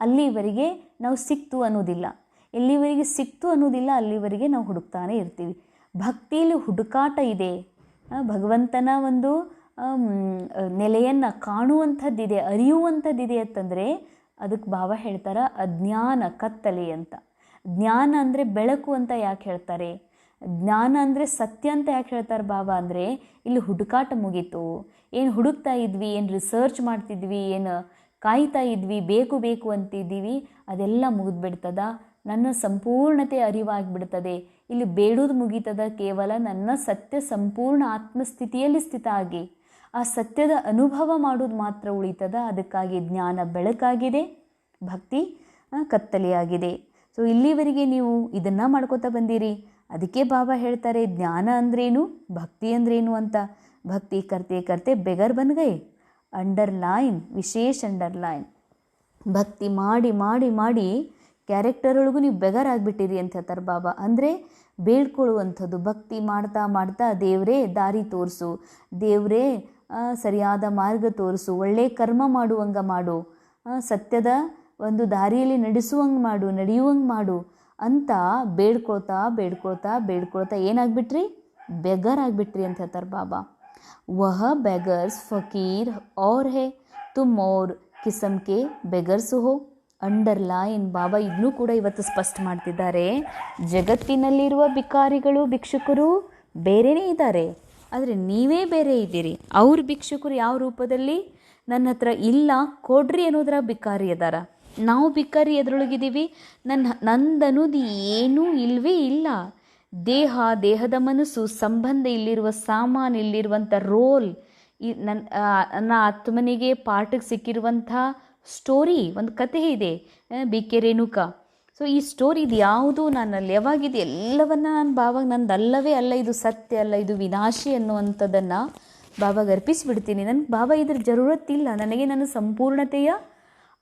ಅಲ್ಲಿವರೆಗೆ ನಾವು ಸಿಕ್ತು ಅನ್ನೋದಿಲ್ಲ ಎಲ್ಲಿವರೆಗೆ ಸಿಕ್ತು ಅನ್ನೋದಿಲ್ಲ ಅಲ್ಲಿವರೆಗೆ ನಾವು ಹುಡುಕ್ತಾನೆ ಇರ್ತೀವಿ. ಭಕ್ತಿಯಲ್ಲಿ ಹುಡುಕಾಟ ಇದೆ. ಭಗವಂತನ ಒಂದು ನೆಲೆಯನ್ನು ಕಾಣುವಂಥದ್ದಿದೆ, ಅರಿಯುವಂಥದ್ದಿದೆ ಅಂತಂದರೆ ಅದಕ್ಕೆ ಭಾವ ಹೇಳ್ತಾರೆ ಅಜ್ಞಾನ ಕತ್ತಲೆ ಅಂತ. ಜ್ಞಾನ ಅಂದರೆ ಬೆಳಕು ಅಂತ ಯಾಕೆ ಹೇಳ್ತಾರೆ? ಜ್ಞಾನ ಅಂದರೆ ಸತ್ಯ ಅಂತ ಯಾಕೆ ಹೇಳ್ತಾರೆ ಬಾಬಾ ಅಂದರೆ, ಇಲ್ಲಿ ಹುಡುಕಾಟ ಮುಗೀತು. ಏನು ಹುಡುಕ್ತಾ ಇದ್ವಿ, ಏನು ರಿಸರ್ಚ್ ಮಾಡ್ತಿದ್ವಿ, ಏನು ಕಾಯ್ತಾ ಇದ್ವಿ, ಬೇಕು ಬೇಕು ಅಂತಿದ್ದೀವಿ, ಅದೆಲ್ಲ ಮುಗಿದ್ಬಿಡ್ತದ. ನನ್ನ ಸಂಪೂರ್ಣತೆ ಅರಿವಾಗಿಬಿಡ್ತದೆ. ಇಲ್ಲಿ ಬೇಡೋದು ಮುಗೀತದ ಕೇವಲ ನನ್ನ ಸತ್ಯ ಸಂಪೂರ್ಣ ಆತ್ಮಸ್ಥಿತಿಯಲ್ಲಿ ಸ್ಥಿತ ಆಗಿ. ಆ ಸತ್ಯದ ಅನುಭವ ಮಾಡೋದು ಮಾತ್ರ ಉಳಿತದ, ಅದಕ್ಕಾಗಿ ಜ್ಞಾನ ಬೆಳಕಾಗಿದೆ, ಭಕ್ತಿ ಕತ್ತಲೆಯಾಗಿದೆ. ಸೊ ಇಲ್ಲಿವರೆಗೆ ನೀವು ಇದನ್ನು ಮಾಡ್ಕೋತಾ ಬಂದಿರಿ. ಅದಕ್ಕೆ ಬಾಬಾ ಹೇಳ್ತಾರೆ, ಜ್ಞಾನ ಅಂದ್ರೇನು, ಭಕ್ತಿ ಅಂದ್ರೇನು ಅಂತ. ಭಕ್ತಿ ಕರ್ತೆ ಕರ್ತೆ ಬೆಗರ್ ಬನ್ಗೈ ಅಂಡರ್ ಅಂಡರ್ಲೈನ್, ವಿಶೇಷ ಅಂಡರ್ಲೈನ್. ಭಕ್ತಿ ಮಾಡಿ ಮಾಡಿ ಮಾಡಿ ಕ್ಯಾರೆಕ್ಟರೊಳಗೂ ನೀವು ಬೆಗರ್ ಆಗಿಬಿಟ್ಟಿರಿ ಅಂತ ಹೇಳ್ತಾರೆ ಬಾಬಾ. ಅಂದರೆ ಬೇಡ್ಕೊಳ್ಳುವಂಥದ್ದು, ಭಕ್ತಿ ಮಾಡ್ತಾ ಮಾಡ್ತಾ ದೇವರೇ ದಾರಿ ತೋರಿಸು, ದೇವರೇ ಸರಿಯಾದ ಮಾರ್ಗ ತೋರಿಸು, ಒಳ್ಳೆ ಕರ್ಮ ಮಾಡುವಂಗ ಮಾಡು ಸತ್ಯದ ಒಂದು ದಾರಿಯಲ್ಲಿ ನಡೆಸುವಂಗೆ ಮಾಡು, ನಡೆಯುವಂಗೆ ಮಾಡು ಅಂತ ಬೇಡ್ಕೊಳ್ತಾ ಬೇಡ್ಕೊಳ್ತಾ ಬೇಡ್ಕೊಳ್ತಾ ಏನಾಗ್ಬಿಟ್ರಿ? ಬೆಗರ್ ಆಗಿಬಿಟ್ರಿ ಅಂತ ಹೇಳ್ತಾರೆ ಬಾಬಾ. ವಹ ಬೆಗರ್ಸ್ ಫಕೀರ್ ಔರ್ ಹೇ, ತುಮ್ ಔರ್ ಕಿಸಮ್ಕೆ ಬೆಗರ್ಸು ಹೋ. ಅಂಡರ್ ಲೈನ್ ಬಾಬಾ ಇನ್ನೂ ಕೂಡ ಇವತ್ತು ಸ್ಪಷ್ಟ ಮಾಡ್ತಿದ್ದಾರೆ. ಜಗತ್ತಿನಲ್ಲಿರುವ ಭಿಕಾರಿಗಳು, ಭಿಕ್ಷುಕರು ಬೇರೆಯೇ ಇದ್ದಾರೆ. ಆದರೆ ನೀವೇ ಬೇರೆ ಇದ್ದೀರಿ. ಅವ್ರ ಭಿಕ್ಷುಕರು ಯಾವ ರೂಪದಲ್ಲಿ? ನನ್ನ ಹತ್ರ ಇಲ್ಲ, ಕೊಡ್ರಿ ಅನ್ನೋದ್ರ ಭಿಕಾರಿ ಅದಾರ. ನಾವು ಭಿಕಾರಿ ಎದುರೊಳಗಿದ್ದೀವಿ. ನನ್ನ ನಂದನ್ನೋದು ಏನೂ ಇಲ್ವೇ ಇಲ್ಲ. ದೇಹ, ದೇಹದ ಮನಸ್ಸು, ಸಂಬಂಧ ಇಲ್ಲಿರುವ ಸಾಮಾನು, ಇಲ್ಲಿರುವಂಥ ರೋಲ್, ಈ ನನ್ನ ನನ್ನ ಆತ್ಮನಿಗೆ ಪಾಠಕ್ಕೆ ಸಿಕ್ಕಿರುವಂಥ ಸ್ಟೋರಿ, ಒಂದು ಕಥೆ ಇದೆ ಬಿಕೆ ಸೊ ಈ ಸ್ಟೋರಿ ಇದು ಯಾವುದು ನನ್ನಲ್ಲಿ ಯಾವಾಗಿದೆ ಎಲ್ಲವನ್ನ ನಾನು ಬಾವಾಗ ನಂದು ಅಲ್ಲವೇ ಅಲ್ಲ, ಇದು ಸತ್ಯ ಅಲ್ಲ, ಇದು ವಿನಾಶಿ ಅನ್ನುವಂಥದ್ದನ್ನು ಬಾಬಾಗೆ ಅರ್ಪಿಸಿಬಿಡ್ತೀನಿ ನನಗೆ ಬಾಬಾ ಇದ್ರ ಜರೂರತ್ತಿಲ್ಲ. ನನಗೆ ನನ್ನ ಸಂಪೂರ್ಣತೆಯ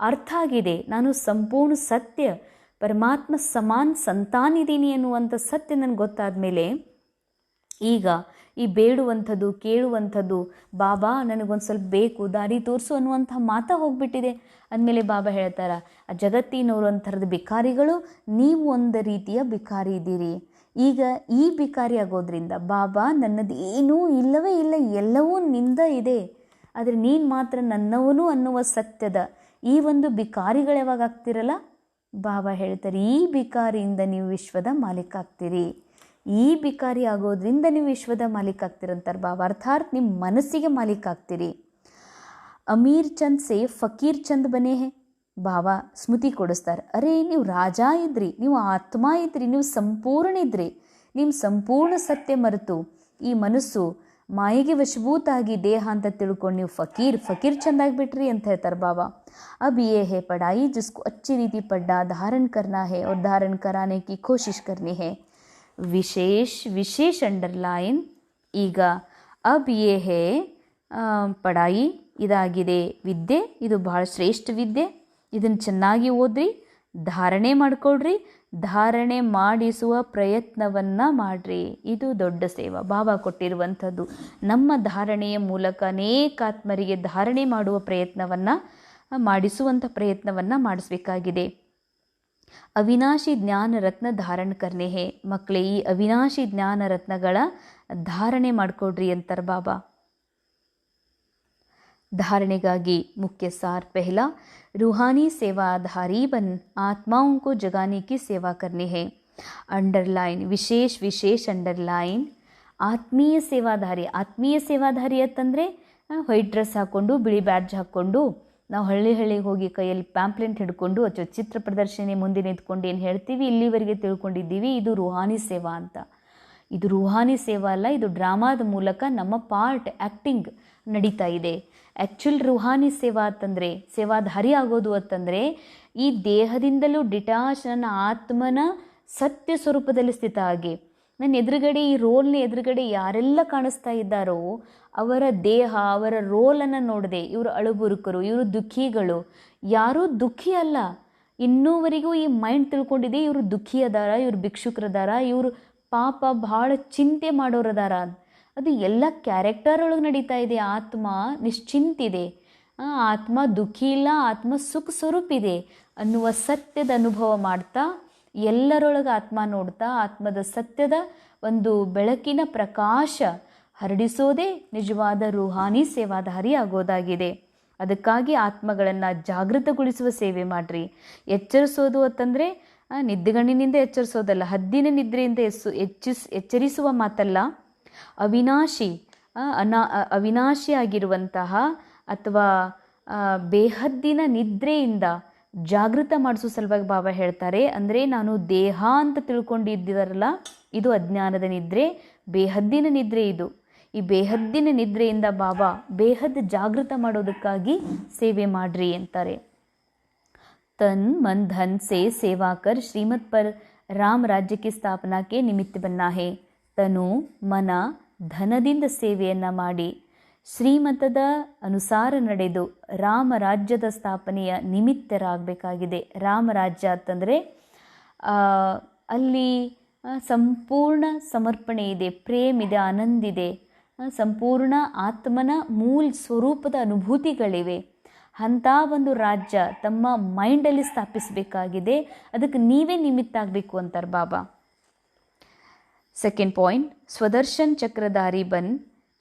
ಅರ್ಥ ಆಗಿದೆ. ನಾನು ಸಂಪೂರ್ಣ ಸತ್ಯ, ಪರಮಾತ್ಮ ಸಮಾನ್ ಸಂತಾನಿದ್ದೀನಿ ಅನ್ನುವಂಥ ಸತ್ಯ ನನಗೆ ಗೊತ್ತಾದ ಮೇಲೆ ಈಗ ಈ ಬೇಡುವಂಥದ್ದು, ಕೇಳುವಂಥದ್ದು, ಬಾಬಾ, ನನಗೊಂದು ಸ್ವಲ್ಪ ಬೇಕು, ದಾರಿ ತೋರಿಸು ಅನ್ನುವಂಥ ಮಾತಾ ಹೋಗ್ಬಿಟ್ಟಿದೆ. ಅಂದಮೇಲೆ ಬಾಬಾ ಹೇಳ್ತಾರೆ, ಆ ಜಗತ್ತಿನವರು ಒಂಥರದ ಭಿಕಾರಿಗಳು, ನೀವು ಒಂದು ರೀತಿಯ ಬಿಕಾರಿ ಇದ್ದೀರಿ. ಈಗ ಈ ಭಿಕಾರಿ ಆಗೋದ್ರಿಂದ ಬಾಬಾ ನನ್ನದು ಏನೂ ಇಲ್ಲವೇ ಇಲ್ಲ, ಎಲ್ಲವೂ ನಿಂದ ಇದೆ. ಆದರೆ ನೀನು ಮಾತ್ರ ನನ್ನವನು ಅನ್ನುವ ಸತ್ಯದ ಈ ಒಂದು ಭಿಕಾರಿಗಳು ಯಾವಾಗ ಆಗ್ತಿರಲ್ಲ? ಬಾಬಾ ಹೇಳ್ತಾರೆ, ಈ ಭಿಕಾರಿಯಿಂದ ನೀವು ವಿಶ್ವದ ಮಾಲೀಕ ಆಗ್ತೀರಿ. ಈ ಭಿಕಾರಿ ಆಗೋದ್ರಿಂದ ನೀವು ವಿಶ್ವದ ಮಾಲೀಕ ಆಗ್ತೀರಂತಾರೆ ಬಾಬಾ. ಅರ್ಥಾತ್ ನಿಮ್ಮ ಮನಸ್ಸಿಗೆ ಮಾಲೀಕ ಆಗ್ತೀರಿ. ಅಮೀರ್ ಚಂದ್ ಸೇ ಫಕೀರ್ ಚಂದ್ ಬನೇ ಹೇ. ಬಾಬಾ ಸ್ಮೃತಿ ಕೊಡಿಸ್ತಾರೆ, ಅರೆ ನೀವು ರಾಜ ಇದ್ರಿ, ನೀವು ಆತ್ಮ ಇದ್ರಿ, ನೀವು ಸಂಪೂರ್ಣ ಇದ್ರಿ. ನಿಮ್ಮ ಸಂಪೂರ್ಣ ಸತ್ಯ ಮರೆತು ಈ ಮನಸ್ಸು ಮಾಯಿಗೆ ವಶಭೂತಾಗಿ ದೇಹ ಅಂತ ತಿಳ್ಕೊಂಡು ನೀವು ಫಕೀರ್ ಫಕೀರ್ ಚೆಂದಾಗಿ ಬಿಟ್ರಿ ಅಂತ ಹೇಳ್ತಾರೆ ಬಾಬಾ. ಅಬ್ ಏ ಹೇ ಪಡಾಯಿ, ಜಿಸ್ಕು ಅಚ್ಚಿ ರೀತಿ ಪಡ್ಡಾ ಧಾರಣ ಕರ್ನಾ ಹೇ ಅವ್ರ ಧಾರಣ ಕರಾನೆ ಕಿ ಕೋಶಿಶ್ ಕರ್ನಿ ಹೇ. ವಿಶೇಷ ವಿಶೇಷ ಅಂಡರ್ಲೈನ್, ಈಗ ಅಬ್ ಏ ಹೇ ಪಡಾಯಿ, ಇದಾಗಿದೆ ವಿದ್ಯೆ, ಇದು ಭಾಳ ಶ್ರೇಷ್ಠ ವಿದ್ಯೆ. ಇದನ್ನು ಚೆನ್ನಾಗಿ ಓದ್ರಿ, ಧಾರಣೆ ಮಾಡ್ಕೊಳ್ರಿ ಧಾರಣೆ ಮಾಡಿಸುವ ಪ್ರಯತ್ನವನ್ನು ಮಾಡ್ರಿ. ಇದು ದೊಡ್ಡ ಸೇವಾ. ಭಾವ ಕೊಟ್ಟಿರುವಂಥದ್ದು. ನಮ್ಮ ಧಾರಣೆಯ ಮೂಲಕ ಅನೇಕಾತ್ಮರಿಗೆ ಧಾರಣೆ ಮಾಡುವ ಪ್ರಯತ್ನವನ್ನು, ಮಾಡಿಸುವಂಥ ಪ್ರಯತ್ನವನ್ನು ಮಾಡಿಸಬೇಕಾಗಿದೆ. ಅವಿನಾಶಿ ಜ್ಞಾನ ರತ್ನ ಧಾರಣ ಕರ್ನೇಹೇ. ಮಕ್ಕಳೇ ಈ ಅವಿನಾಶಿ ಜ್ಞಾನ ರತ್ನಗಳ ಧಾರಣೆ ಮಾಡಿಕೊಡ್ರಿ ಅಂತಾರೆ ಬಾಬಾ. ಧಾರಣೆಗಾಗಿ ಮುಖ್ಯ ಸಾರ್ पहला ರೂಹಾನಿ ಸೇವಾಧಾರಿ ಬನ್ आत्माओं को ಕಿ ಸೇವಾ सेवा ಹೇ. ಅಂಡರ್ಲೈನ್, ವಿಶೇಷ ವಿಶೇಷ ಅಂಡರ್ಲೈನ್. ಆತ್ಮೀಯ ಸೇವಾಧಾರಿ ಆತ್ಮೀಯ ಸೇವಾಧಾರಿ ಅಂತಂದರೆ ವೈಟ್ ಡ್ರೆಸ್ ಹಾಕ್ಕೊಂಡು ಬಿಳಿ ಬ್ಯಾಡ್ಜ್ ಹಾಕ್ಕೊಂಡು ನಾವು ಹಳ್ಳಿ ಹಳ್ಳಿಗೆ ಹೋಗಿ ಕೈಯಲ್ಲಿ ಪ್ಯಾಂಪ್ಲೆಂಟ್ ಹಿಡ್ಕೊಂಡು ಅಥವಾ ಚಿತ್ರ ಪ್ರದರ್ಶನ ಮುಂದೆ ನಿಂತ್ಕೊಂಡು ಏನು ಹೇಳ್ತೀವಿ, ಇಲ್ಲಿವರೆಗೆ ತಿಳ್ಕೊಂಡಿದ್ದೀವಿ, ಇದು ರೂಹಾನಿ ಸೇವಾ ಅಂತ. ಇದು ರೂಹಾನಿ ಸೇವಾ ಅಲ್ಲ, ಇದು ಡ್ರಾಮಾದ ಮೂಲಕ ನಮ್ಮ ಪಾರ್ಟ್ ಆ್ಯಕ್ಟಿಂಗ್ ನಡೀತಾ ಇದೆ. ಆ್ಯಕ್ಚುಲ್ ರೂಹಾನಿ ಸೇವಾ ಅಂತಂದರೆ, ಸೇವಾಧಾರಿ ಆಗೋದು ಅಂತಂದರೆ, ಈ ದೇಹದಿಂದಲೂ ಡಿಟಾಚ್ ನನ್ನ ಆತ್ಮನ ಸತ್ಯ ಸ್ವರೂಪದಲ್ಲಿ ಸ್ಥಿತ ಆಗಿ ನನ್ನ ಎದುರುಗಡೆ, ಈ ರೋಲ್ನ ಎದುರುಗಡೆ ಯಾರೆಲ್ಲ ಕಾಣಿಸ್ತಾ ಇದ್ದಾರೋ, ಅವರ ದೇಹ, ಅವರ ರೋಲನ್ನು ನೋಡದೆ, ಇವರು ಅಳುಬುರುಕರು, ಇವರು ದುಃಖಿಗಳು. ಯಾರೂ ದುಃಖಿ ಅಲ್ಲ. ಇನ್ನೂವರೆಗೂ ಈ ಮೈಂಡ್ ತಿಳ್ಕೊಂಡಿದೆ, ಇವರು ದುಃಖಿ ಅದಾರ ಇವರು ಭಿಕ್ಷುಕರದಾರ ಇವರು ಪಾಪ ಭಾಳ ಚಿಂತೆ ಮಾಡೋರದಾರ. ಅದು ಎಲ್ಲ ಕ್ಯಾರೆಕ್ಟರ್ ಒಳಗೆ ನಡೀತಾ ಇದೆ. ಆತ್ಮ ನಿಶ್ಚಿಂತಿದೆ. ಆತ್ಮ ದುಃಖಿ ಇಲ್ಲ, ಆತ್ಮ ಸುಖ ಸ್ವರೂಪಿದೆ ಅನ್ನುವ ಸತ್ಯದ ಅನುಭವ ಮಾಡ್ತಾ ಎಲ್ಲರೊಳಗೆ ಆತ್ಮ ನೋಡ್ತಾ ಆತ್ಮದ ಸತ್ಯದ ಒಂದು ಬೆಳಕಿನ ಪ್ರಕಾಶ ಹರಡಿಸೋದೇ ನಿಜವಾದ ರೂಹಾನಿ ಸೇವಾಧಾರಿ ಆಗೋದಾಗಿದೆ. ಅದಕ್ಕಾಗಿ ಆತ್ಮಗಳನ್ನು ಜಾಗೃತಗೊಳಿಸುವ ಸೇವೆ ಮಾಡಿರಿ. ಎಚ್ಚರಿಸೋದು ಅಂತಂದರೆ ನಿದ್ದೆಗಣ್ಣಿನಿಂದ ಎಚ್ಚರಿಸೋದಲ್ಲ, ಹದ್ದಿನ ನಿದ್ರೆಯಿಂದ ಎಸ್ಸು ಎಚ್ಚಿಸ್, ಎಚ್ಚರಿಸುವ ಮಾತಲ್ಲ. ಅವಿನಾಶಿ ಅನಾ ಅವಿನಾಶಿ ಆಗಿರುವಂತಹ ಅಥವಾ ಬೇಹದ್ದಿನ ನಿದ್ರೆಯಿಂದ ಜಾಗೃತ ಮಾಡಿಸೋ ಸಲುವಾಗಿ ಬಾಬಾ ಹೇಳ್ತಾರೆ. ಅಂದರೆ ನಾನು ದೇಹ ಅಂತ ತಿಳ್ಕೊಂಡಿದ್ದಾರಲ್ಲ, ಇದು ಅಜ್ಞಾನದ ನಿದ್ರೆ, ಬೇಹದ್ದಿನ ನಿದ್ರೆ ಇದು. ಈ ಬೇಹದ್ದಿನ ನಿದ್ರೆಯಿಂದ ಬಾಬಾ ಬೇಹದ್ ಜಾಗೃತ ಮಾಡೋದಕ್ಕಾಗಿ ಸೇವೆ ಮಾಡ್ರಿ ಅಂತಾರೆ. तन मन धन से सेवा कर श्रीमत पर राम राज्य की स्थापना के निमित्त बनना है ತನು ಮನ ಧನದಿಂದ ಸೇವೆಯನ್ನು ಮಾಡಿ ಶ್ರೀಮತದ ಅನುಸಾರ ನಡೆದು ರಾಮ ರಾಜ್ಯದ ಸ್ಥಾಪನೆಯ ನಿಮಿತ್ತರಾಗಬೇಕಾಗಿದೆ ರಾಮರಾಜ್ಯ ಅಂತಂದರೆ ಅಲ್ಲಿ ಆ, ಸಂಪೂರ್ಣ ಸಮರ್ಪಣೆ ಇದೆ ಪ್ರೇಮ್ ಇದೆ ಆನಂದ ಇದೆ ಆ, ಸಂಪೂರ್ಣ ಆತ್ಮನ ಮೂಲ ಸ್ವರೂಪದ ಅನುಭೂತಿಗಳಿವೆ ಅಂಥ ಒಂದು ರಾಜ್ಯ ತಮ್ಮ ಮೈಂಡಲ್ಲಿ ಸ್ಥಾಪಿಸಬೇಕಾಗಿದೆ ಅದಕ್ಕೆ ನೀವೇ ನಿಮಿತ್ತ ಆಗಬೇಕು ಅಂತಾರೆ ಬಾಬಾ सेकेंड पॉइंट स्वदर्शन चक्रधारी बन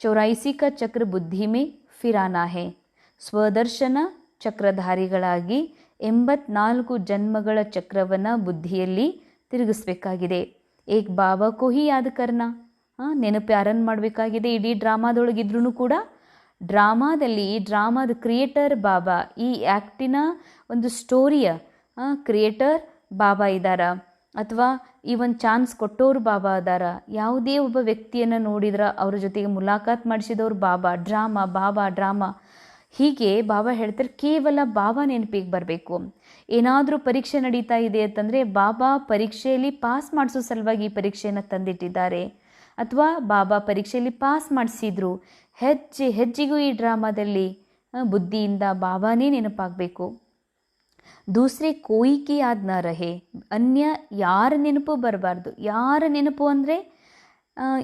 चौरासी का चक्र बुद्धि में फिराना है ಸ್ವದರ್ಶನ ಚಕ್ರಧಾರಿಗಳಾಗಿ ಎಂಬತ್ನಾಲ್ಕು ಜನ್ಮಗಳ ಚಕ್ರವನ್ನು ಬುದ್ಧಿಯಲ್ಲಿ ತಿರುಗಿಸ್ಬೇಕಾಗಿದೆ ಏಕ್ ಬಾಬಾ ಕೋಹಿ ಯಾದ್ ಕರ್ನ ಹಾಂ ನೆನಪು ಯಾರನ್ನು ಮಾಡಬೇಕಾಗಿದೆ ಇಡೀ ಡ್ರಾಮಾದೊಳಗಿದ್ರೂ ಕೂಡ ಡ್ರಾಮಾದಲ್ಲಿ, ಡ್ರಾಮಾದ ಕ್ರಿಯೇಟರ್ ಬಾಬಾ, ಈ ಆ್ಯಕ್ಟಿನ ಒಂದು ಸ್ಟೋರಿಯ ಕ್ರಿಯೇಟರ್ ಬಾಬಾ ಇದ್ದಾರ ಅಥವಾ ಈ ಒಂದು ಚಾನ್ಸ್ ಕೊಟ್ಟೋರು ಬಾಬಾ ಅದಾರ. ಯಾವುದೇ ಒಬ್ಬ ವ್ಯಕ್ತಿಯನ್ನು ನೋಡಿದ್ರೆ ಅವ್ರ ಜೊತೆಗೆ ಮುಲಾಕಾತ್ ಮಾಡಿಸಿದವ್ರು ಬಾಬಾ, ಡ್ರಾಮಾ ಬಾಬಾ, ಡ್ರಾಮಾ. ಹೀಗೆ ಬಾಬಾ ಹೇಳ್ತಾರೆ, ಕೇವಲ ಬಾಬಾ ನೆನಪಿಗೆ ಬರಬೇಕು. ಏನಾದರೂ ಪರೀಕ್ಷೆ ನಡೀತಾ ಇದೆ ಅಂತಂದರೆ ಬಾಬಾ ಪರೀಕ್ಷೆಯಲ್ಲಿ ಪಾಸ್ ಮಾಡಿಸೋ ಸಲುವಾಗಿ ಈ ಪರೀಕ್ಷೆಯನ್ನು ತಂದಿಟ್ಟಿದ್ದಾರೆ. ಅಥವಾ ಬಾಬಾ ಪರೀಕ್ಷೆಯಲ್ಲಿ ಪಾಸ್ ಮಾಡಿಸಿದ್ರು. ಹೆಜ್ಜೆ, ಹೆಜ್ಜೆಗೂ ಈ ಡ್ರಾಮಾದಲ್ಲಿ ಬುದ್ಧಿಯಿಂದ ಬಾಬಾನೇ ನೆನಪಾಗಬೇಕು. ದೂಸರೆ ಕೋಯಿಕಿ ಆದ್ನ ರಹೆ, ಅನ್ಯ ಯಾರ ನೆನಪು ಬರಬಾರ್ದು. ಯಾರ ನೆನಪು ಅಂದರೆ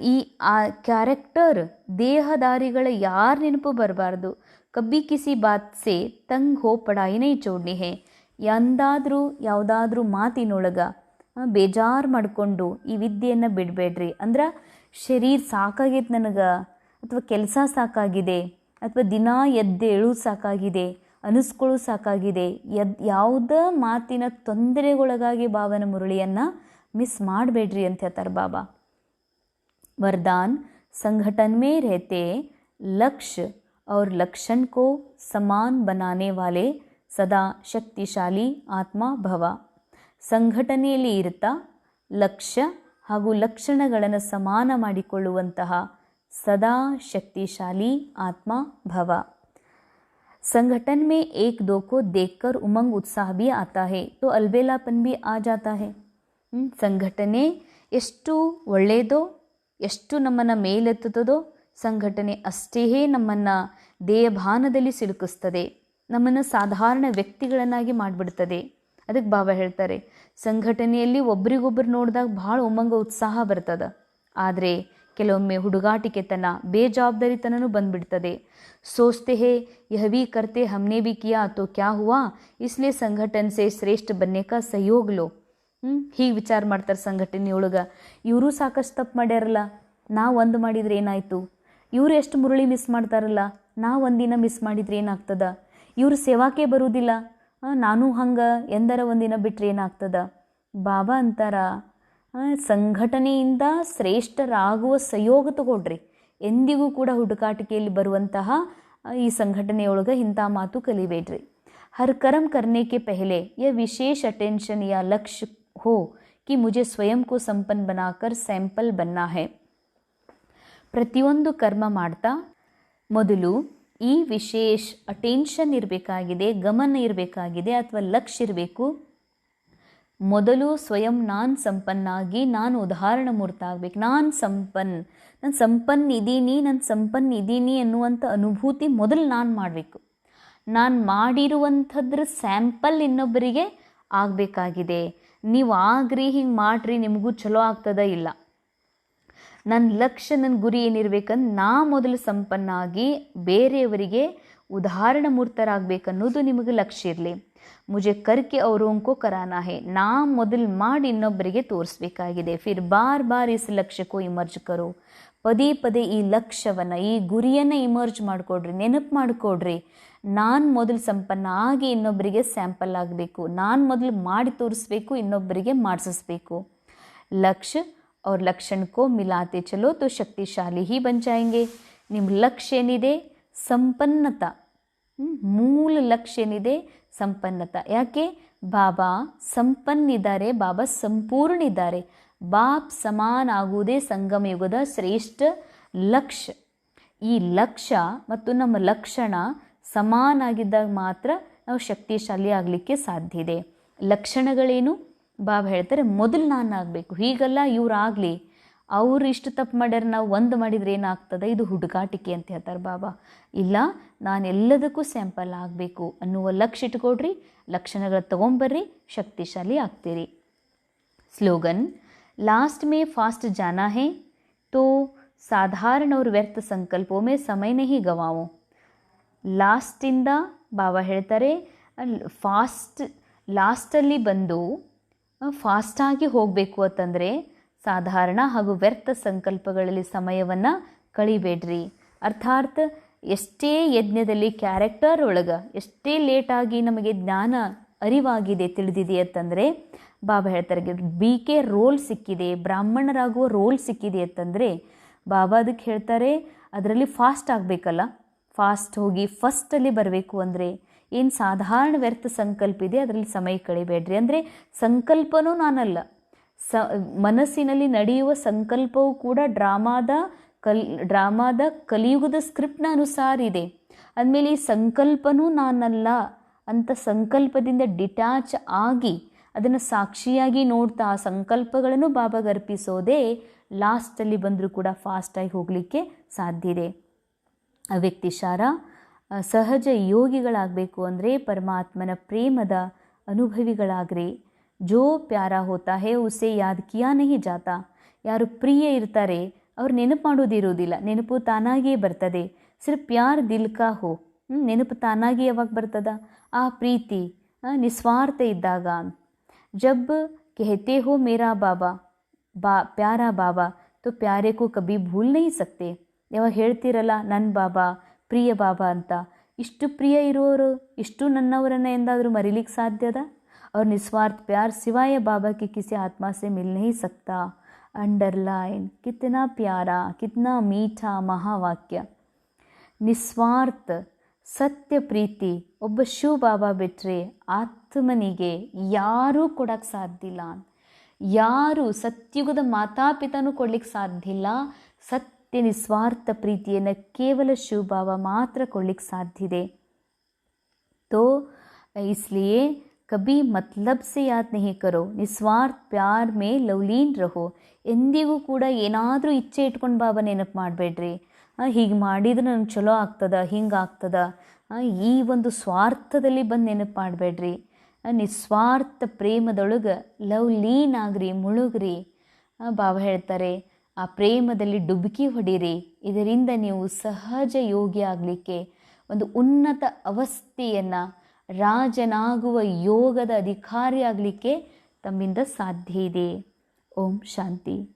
ಈ, ಆ ಕ್ಯಾರೆಕ್ಟರ್, ದೇಹದಾರಿಗಳ ಯಾರ ನೆನಪು ಬರಬಾರ್ದು. ಕಬ್ಬಿ ಕಿಸಿ ಬಾತ್ಸೆ ತಂಗ್ ಹೋ ಪಡಾಯಿ ನೈ ಚೋಡ್ನಿ ಹೇ. ಎಂದಾದರೂ ಯಾವುದಾದ್ರೂ ಮಾತಿನೊಳಗ ಬೇಜಾರು ಮಾಡಿಕೊಂಡು ಈ ವಿದ್ಯೆಯನ್ನು ಬಿಡಬೇಡ್ರಿ. ಅಂದ್ರೆ, ಶರೀರ ಸಾಕಾಗೈತೆ ನನಗೆ. ಅಥವಾ ಕೆಲಸ ಸಾಕಾಗಿದೆ ಅಥವಾ ದಿನ ಎದ್ದೇಳು ಸಾಕಾಗಿದೆ ಅನಿಸ್ಕೊಳ್ಳು ಸಾಕಾಗಿದೆ ಎದ್ ಯಾವುದೇ ಮಾತಿನ ತೊಂದರೆಗೊಳಗಾಗಿ ಬಾಬನ ಮುರಳಿಯನ್ನು ಮಿಸ್ ಮಾಡಬೇಡ್ರಿ ಅಂತ ಹೇಳ್ತಾರೆ ಬಾಬಾ वरदान संगठन में रहते लक्ष्य और लक्षण को समान बनाने वाले ಸದಾ ಶಕ್ತಿಶಾಲಿ ಆತ್ಮ ಭವ ಸಂಘಟನೆಯಲ್ಲಿ ಇರುತ್ತಾ ಲಕ್ಷ್ಯ ಹಾಗೂ ಲಕ್ಷಣಗಳನ್ನು ಸಮಾನ ಮಾಡಿಕೊಳ್ಳುವಂತಹ ಸದಾ ಶಕ್ತಿಶಾಲಿ ಆತ್ಮ ಭವ संगठन में एक दो को देखकर उमंग उत्साह भी आता है तो अलबेलापन भी आ जाता है ಹ್ಮ್, ಸಂಘಟನೆ ಎಷ್ಟು ಒಳ್ಳೆಯದೋ ಎಷ್ಟು ನಮ್ಮನ್ನು ಮೇಲೆತ್ತುತ್ತದೋ ಸಂಘಟನೆ ಅಷ್ಟೇ ನಮ್ಮನ್ನು ದೇಹಭಾನದಲ್ಲಿ ಸಿಲುಕಿಸ್ತದೆ ನಮ್ಮನ್ನು ಸಾಧಾರಣ ವ್ಯಕ್ತಿಗಳನ್ನಾಗಿ ಮಾಡಿಬಿಡ್ತದೆ ಅದಕ್ಕೆ ಬಾಬಾ ಹೇಳ್ತಾರೆ ಸಂಘಟನೆಯಲ್ಲಿ ಒಬ್ರಿಗೊಬ್ರು ನೋಡಿದಾಗ ಭಾಳ ಉಮ್ಮಂಗ ಉತ್ಸಾಹ ಬರ್ತದೆ ಆದರೆ ಕೆಲವೊಮ್ಮೆ ಹುಡುಗಾಟಿಕೆ ತನ್ನ ಬಂದ್ಬಿಡ್ತದೆ. सोचते ಹೇ यह भी करते हमने भी किया तो क्या हुआ ಸಂಘಟನ್ ಸೇ ಶ್ರೇಷ್ಠ ಬನ್ನೇಕ ಸಹಯೋಗ ಲೋ ಹೀಗೆ ವಿಚಾರ ಮಾಡ್ತಾರೆ ಸಂಘಟನೆಯೊಳಗೆ. ಇವರು ಸಾಕಷ್ಟು ತಪ್ಪು ಮಾಡ್ಯಾರಲ್ಲ, ನಾವು ಒಂದು ಮಾಡಿದ್ರೆ ಏನಾಯಿತು? ಇವರು ಎಷ್ಟು ಮುರುಳಿ ಮಿಸ್ ಮಾಡ್ತಾರಲ್ಲ, ನಾವು ಒಂದಿನ ಮಿಸ್ ಮಾಡಿದ್ರೆ ಏನಾಗ್ತದ? ಇವರು ಸೇವಾಕೆ ಬರುವುದಿಲ್ಲ ನಾನು ಹಂಗೆ, ಎಂದರ ಒಂದಿನ ಬಿಟ್ಟರೆ ಏನಾಗ್ತದ? ಬಾಬಾ ಅಂತಾರ? ಸಂಘಟನೆಯಿಂದ ಶ್ರೇಷ್ಠರಾಗುವ ಸಹಯೋಗ ತಗೊಳ್ರಿ. ಎಂದಿಗೂ ಕೂಡ ಹುಡುಕಾಟಿಕೆಯಲ್ಲಿ ಬರುವಂತಹ ಈ ಸಂಘಟನೆಯೊಳಗೆ ಇಂಥ ಮಾತು ಕಲಿಬೇಡ್ರಿ. ಹರ್ ಕರಮ್ ಕರ್ನೇಕೆ ಪೆಹಲೆ, ಯ ವಿಶೇಷ ಅಟೆನ್ಷನ್ ಯ ಲಕ್ಷ್ಯ ಹೋ, ಕಿ ಮುಜೆ ಸ್ವಯಂ ಕೋ ಸಂಪನ್ ಬನಾಕರ್ ಸ್ಯಾಂಪಲ್ ಬನ್ನಾ ಹೇ. ಪ್ರತಿಯೊಂದು ಕರ್ಮ ಮಾಡ್ತಾ, ಮೊದಲು ಈ ವಿಶೇಷ ಅಟೆನ್ಷನ್ ಇರಬೇಕಾಗಿದೆ, ಗಮನ ಇರಬೇಕಾಗಿದೆ, ಅಥವಾ ಲಕ್ಷ್ಯ ಇರಬೇಕು ಮೊದಲು ಸ್ವಯಂ ನಾನು ಸಂಪನ್ನಾಗಿ ನಾನು ಉದಾಹರಣ ಮೂರ್ತ ಆಗ್ಬೇಕು ನಾನು ಸಂಪನ್, ನಾನು ಸಂಪನ್ನ ಇದ್ದೀನಿ, ನಾನು ಸಂಪನ್ನ ಇದ್ದೀನಿ ಅನ್ನುವಂಥ ಅನುಭೂತಿ ಮೊದಲು ನಾನು ಮಾಡಬೇಕು. ನಾನು ಮಾಡಿರುವಂಥದ್ರ ಸ್ಯಾಂಪಲ್ ಇನ್ನೊಬ್ಬರಿಗೆ ಆಗಬೇಕಾಗಿದೆ. ನೀವು ಆಗ್ರಿ, ಹಿಂಗೆ ಮಾಡ್ರಿ, ನಿಮಗೂ ಚಲೋ ಆಗ್ತದ ಇಲ್ಲ. ನನ್ನ ಲಕ್ಷ್ಯ ನನ್ನ ಗುರಿ ಏನಿರ್ಬೇಕಂದ್ರೆ ನಾ ಮೊದಲು ಸಂಪನ್ನಾಗಿ ಬೇರೆಯವರಿಗೆ ಉದಾಹರಣ ಮೂರ್ತರಾಗಬೇಕನ್ನೋದು ನಿಮಗೆ ಲಕ್ಷ್ಯ ಇರಲಿ. ಮುಜೆ ಕರ್ಕೆ ಅವ್ರು ಉಂಕೋ ಕರಾನಾ ಹೇ. ನಾ ಮೊದಲು ಮಾಡಿ ಇನ್ನೊಬ್ಬರಿಗೆ ತೋರಿಸ್ಬೇಕಾಗಿದೆ. ಫಿರ್ ಬಾರ್ ಬಾರ್ ಇಸ್ ಲಕ್ಷ್ಯಕ್ಕೂ ಇಮರ್ಜ್ ಕರೋ. ಪದೇ ಪದೇ ಈ ಲಕ್ಷ್ಯವನ್ನು, ಈ ಗುರಿಯನ್ನು ಇಮರ್ಜ್ ಮಾಡಿಕೊಡ್ರಿ, ನೆನಪು ಮಾಡಿಕೊಡ್ರಿ. ನಾನು ಮೊದಲು ಸಂಪನ್ನ ಆಗಿ ಇನ್ನೊಬ್ಬರಿಗೆ ಸ್ಯಾಂಪಲ್ ಆಗಬೇಕು. ನಾನು ಮೊದಲು ಮಾಡಿ ತೋರಿಸ್ಬೇಕು, ಇನ್ನೊಬ್ಬರಿಗೆ ಮಾಡಿಸ್ಬೇಕು ಲಕ್ಷ್ಯ, ಅವ್ರ ಲಕ್ಷಣಕ್ಕೋ ಮಿಲಾತೆ ಚಲೋ ತೋ ಶಕ್ತಿಶಾಲಿ ಹಿ ಬಂಚಾಯಂಗೆ ನಿಮ್ಮ ಲಕ್ಷ್ಯ ಏನಿದೆ ಸಂಪನ್ನತ ಮೂಲ ಲಕ್ಷ್ಯ ಏನಿದೆ ಸಂಪನ್ನತ. ಯಾಕೆ? ಬಾಬಾ ಸಂಪನ್ನಿದ್ದಾರೆ ಬಾಬಾ ಸಂಪೂರ್ಣ ಇದ್ದಾರೆ ಬಾಪ್ ಸಮಾನ ಆಗುವುದೇ ಸಂಗಮ ಯುಗದ ಶ್ರೇಷ್ಠ ಲಕ್ಷ. ಈ ಲಕ್ಷ್ಯ ಮತ್ತು ನಮ್ಮ ಲಕ್ಷಣ ಸಮಾನಾಗಿದ್ದಾಗ ಮಾತ್ರ ನಾವು ಶಕ್ತಿಶಾಲಿ ಆಗಲಿಕ್ಕೆ ಸಾಧ್ಯ ಇದೆ. ಲಕ್ಷಣಗಳೇನು? ಬಾಬಾ ಹೇಳ್ತಾರೆ, ಮೊದಲು ನಾನು ಆಗಬೇಕು ಹೀಗಲ್ಲ, ಇವರಾಗಲಿ. ಅವ್ರು ಇಷ್ಟು ತಪ್ಪು ಮಾಡ್ಯಾರ, ನಾವು ಒಂದು ಮಾಡಿದ್ರೆ ಏನಾಗ್ತದೆ? ಇದು ಹುಡುಗಾಟಿಕೆ ಅಂತ ಹೇಳ್ತಾರೆ ಬಾಬಾ. ಇಲ್ಲ, ನಾನು ಎಲ್ಲದಕ್ಕೂ ಸ್ಯಾಂಪಲ್ ಆಗಬೇಕು ಅನ್ನುವ ಲಕ್ಷ್ಯ ಇಟ್ಕೊಡ್ರಿ, ಲಕ್ಷಣಗಳು ತೊಗೊಂಬರ್ರಿ, ಶಕ್ತಿಶಾಲಿ ಆಗ್ತೀರಿ. ಸ್ಲೋಗನ್, ಲಾಸ್ಟ್ ಮೇ ಫಾಸ್ಟ್ ಜಾನಾ ಹೇ, ತೋ ಸಾಧಾರಣ ಅವ್ರ ವ್ಯರ್ಥ ಸಂಕಲ್ಪೋ ಮೇ ಸಮಯನೇ ಹಿ ಗವಾವು. ಲಾಸ್ಟಿಂದ ಬಾಬಾ ಹೇಳ್ತಾರೆ ಫಾಸ್ಟ್, ಲಾಸ್ಟಲ್ಲಿ ಬಂದು ಫಾಸ್ಟಾಗಿ ಹೋಗಬೇಕು ಅಂತಂದರೆ ಸಾಧಾರಣ ಹಾಗೂ ವ್ಯರ್ಥ ಸಂಕಲ್ಪಗಳಲ್ಲಿ ಸಮಯವನ್ನು ಕಳಿಬೇಡ್ರಿ. ಅರ್ಥಾತ್ ಎಷ್ಟೇ ಯಜ್ಞದಲ್ಲಿ ಕ್ಯಾರೆಕ್ಟರ್ ಒಳಗೆ, ಎಷ್ಟೇ ಲೇಟಾಗಿ ನಮಗೆ ಜ್ಞಾನ ಅರಿವಾಗಿದೆ ತಿಳಿದಿದೆ ಅಂತಂದರೆ, ಬಾಬಾ ಹೇಳ್ತಾರೆ ಬಿ ಕೆ ರೋಲ್ ಸಿಕ್ಕಿದೆ, ಬ್ರಾಹ್ಮಣರಾಗುವ ರೋಲ್ ಸಿಕ್ಕಿದೆ ಅಂತಂದರೆ, ಬಾಬಾ ಅದಕ್ಕೆ ಹೇಳ್ತಾರೆ, ಅದರಲ್ಲಿ ಫಾಸ್ಟ್ ಆಗಬೇಕಲ್ಲ ಫಾಸ್ಟ್ ಹೋಗಿ ಫಸ್ಟಲ್ಲಿ ಬರಬೇಕು ಅಂದರೆ, ಏನು ಸಾಧಾರಣ ವ್ಯರ್ಥ ಸಂಕಲ್ಪ ಇದೆ, ಅದರಲ್ಲಿ ಸಮಯ ಕಳಿಬೇಡ್ರಿ. ಅಂದರೆ ಸಂಕಲ್ಪನೂ ನಾನಲ್ಲ ಸ, ಮನಸ್ಸಿನಲ್ಲಿ ನಡೆಯುವ ಸಂಕಲ್ಪವೂ ಕೂಡ ಡ್ರಾಮಾದ ಕಲ್, ಡ್ರಾಮಾದ ಕಲಿಯುಗದ ಸ್ಕ್ರಿಪ್ಟ್ನ ಅನುಸಾರ ಇದೆ. ಅಂದಮೇಲೆ ಈ ಸಂಕಲ್ಪನೂ ನಾನಲ್ಲ ಅಂತ ಸಂಕಲ್ಪದಿಂದ ಡಿಟ್ಯಾಚ್ ಆಗಿ ಅದನ್ನು ಸಾಕ್ಷಿಯಾಗಿ ನೋಡ್ತಾ ಆ ಸಂಕಲ್ಪಗಳನ್ನು ಬಾಬಾಗೆ ಅರ್ಪಿಸೋದೇ ಲಾಸ್ಟಲ್ಲಿ ಬಂದರೂ ಕೂಡ ಫಾಸ್ಟಾಗಿ ಹೋಗಲಿಕ್ಕೆ ಸಾಧ್ಯ ಇದೆ. ಆ ವ್ಯಕ್ತಿ ಶಾರ ಸಹಜ ಯೋಗಿಗಳಾಗಬೇಕು ಅಂದರೆ ಪರಮಾತ್ಮನ ಪ್ರೇಮದ ಅನುಭವಿಗಳಾಗ್ರಿ. ಜೋ ಪ್ಯಾರ ಹೋತಾ ಹೇ ಉಸೆ ಯಾದ ಕಿಯಾ ನಹಿ ಜಾತಾ ಯಾರು ಪ್ರಿಯ ಇರ್ತಾರೆ ಅವ್ರು ನೆನಪು ಮಾಡೋದಿರೋದಿಲ್ಲ ನೆನಪು ತಾನಾಗಿಯೇ ಬರ್ತದೆ ಸಿರ್ಫ್ ಪ್ಯಾರ್ ದಿಲ್ ಕಾ ಹೋ ನೆನಪು ತಾನಾಗಿ ಯಾವಾಗ ಬರ್ತದ ಆ ಪ್ರೀತಿ ನಿಸ್ವಾರ್ಥ ಇದ್ದಾಗ ಜಬ್ ಕೆಹತೆ ಹೋ ಮೇರಾ ಬಾಬಾ ಬಾ ಪ್ಯಾರ ಬಾಬಾ ತು ಕೋ ಕಬಿ ಭೂಲ್ ನಹಿ ಸಕ್ತೆ ಯಾವಾಗ ಹೇಳ್ತೀರಲ್ಲ ನನ್ನ ಬಾಬಾ ಪ್ರಿಯ ಬಾಬಾ ಅಂತ ಇಷ್ಟು ಪ್ರಿಯ ಇರೋರು ಇಷ್ಟು ನನ್ನವರನ್ನು ಎಂದಾದರೂ ಮರಿಲಿಕ್ಕೆ ಸಾಧ್ಯದ? और निस्वार्थ प्यार सिवाय बाबा के किसी आत्मा से मिल नहीं सकता अंडरलाइन कितना प्यारा कितना मीठा महावाक्य ನಿಸ್ವಾರ್ಥ ಸತ್ಯ ಪ್ರೀತಿ ಒಬ್ಬ ಶಿವ ಬಾಬಾ ಬಿಟ್ಟರೆ ಆತ್ಮನಿಗೆ ಯಾರೂ ಕೊಡಕ್ಕೆ ಸಾಧ್ಯ ಇಲ್ಲ ಯಾರು ಸತ್ಯುಗದ ಮಾತಾಪಿತನೂ ಕೊಡ್ಲಿಕ್ಕೆ ಸಾಧ್ಯ ಇಲ್ಲ ಸತ್ಯ ನಿಸ್ವಾರ್ಥ ಪ್ರೀತಿಯನ್ನು ಕೇವಲ ಶಿವ ಬಾಬಾ ಮಾತ್ರ ಕೊಡ್ಲಿಕ್ಕೆ ಸಾಧ್ಯ ಇದೆ तो इसलिए कभी मतलब से याद नहीं करो ನಿಸ್ವಾರ್ಥ ಪ್ಯಾರ್ ಮೇ ಲವ್ಲೀನ್ ರಹೋ ಎಂದಿಗೂ ಕೂಡ ಏನಾದರೂ ಇಚ್ಛೆ ಇಟ್ಕೊಂಡು ಬಾಬಾ ನೆನಪು ಮಾಡಬೇಡ್ರಿ ಹೀಗೆ ಮಾಡಿದ್ರೆ ನನಗೆ ಚಲೋ ಆಗ್ತದ ಹಿಂಗೆ ಆಗ್ತದ ಆ, ಈ ಒಂದು ಸ್ವಾರ್ಥದಲ್ಲಿ ಬಂದು ನೆನಪು ಮಾಡಬೇಡ್ರಿ ನಿಸ್ವಾರ್ಥ ಪ್ರೇಮದೊಳಗೆ ಲವ್ ಲೀನ್ ಆಗ್ರಿ ಮುಳುಗ್ರಿ ಆ, ಬಾಬಾ ಹೇಳ್ತಾರೆ ಆ ಪ್ರೇಮದಲ್ಲಿ ಡುಬುಕಿ ಹೊಡೀರಿ ಇದರಿಂದ ನೀವು ಸಹಜ ಯೋಗಿ ಆಗಲಿಕ್ಕೆ ಒಂದು ಉನ್ನತ ಅವಸ್ಥೆಯನ್ನು ರಾಜನಾಗುವ ಯೋಗದ ಅಧಿಕಾರಿಯಾಗಲಿಕ್ಕೆ ತಮ್ಮಿಂದ ಸಾಧ್ಯ ಇದೆ. ಓಂ ಶಾಂತಿ.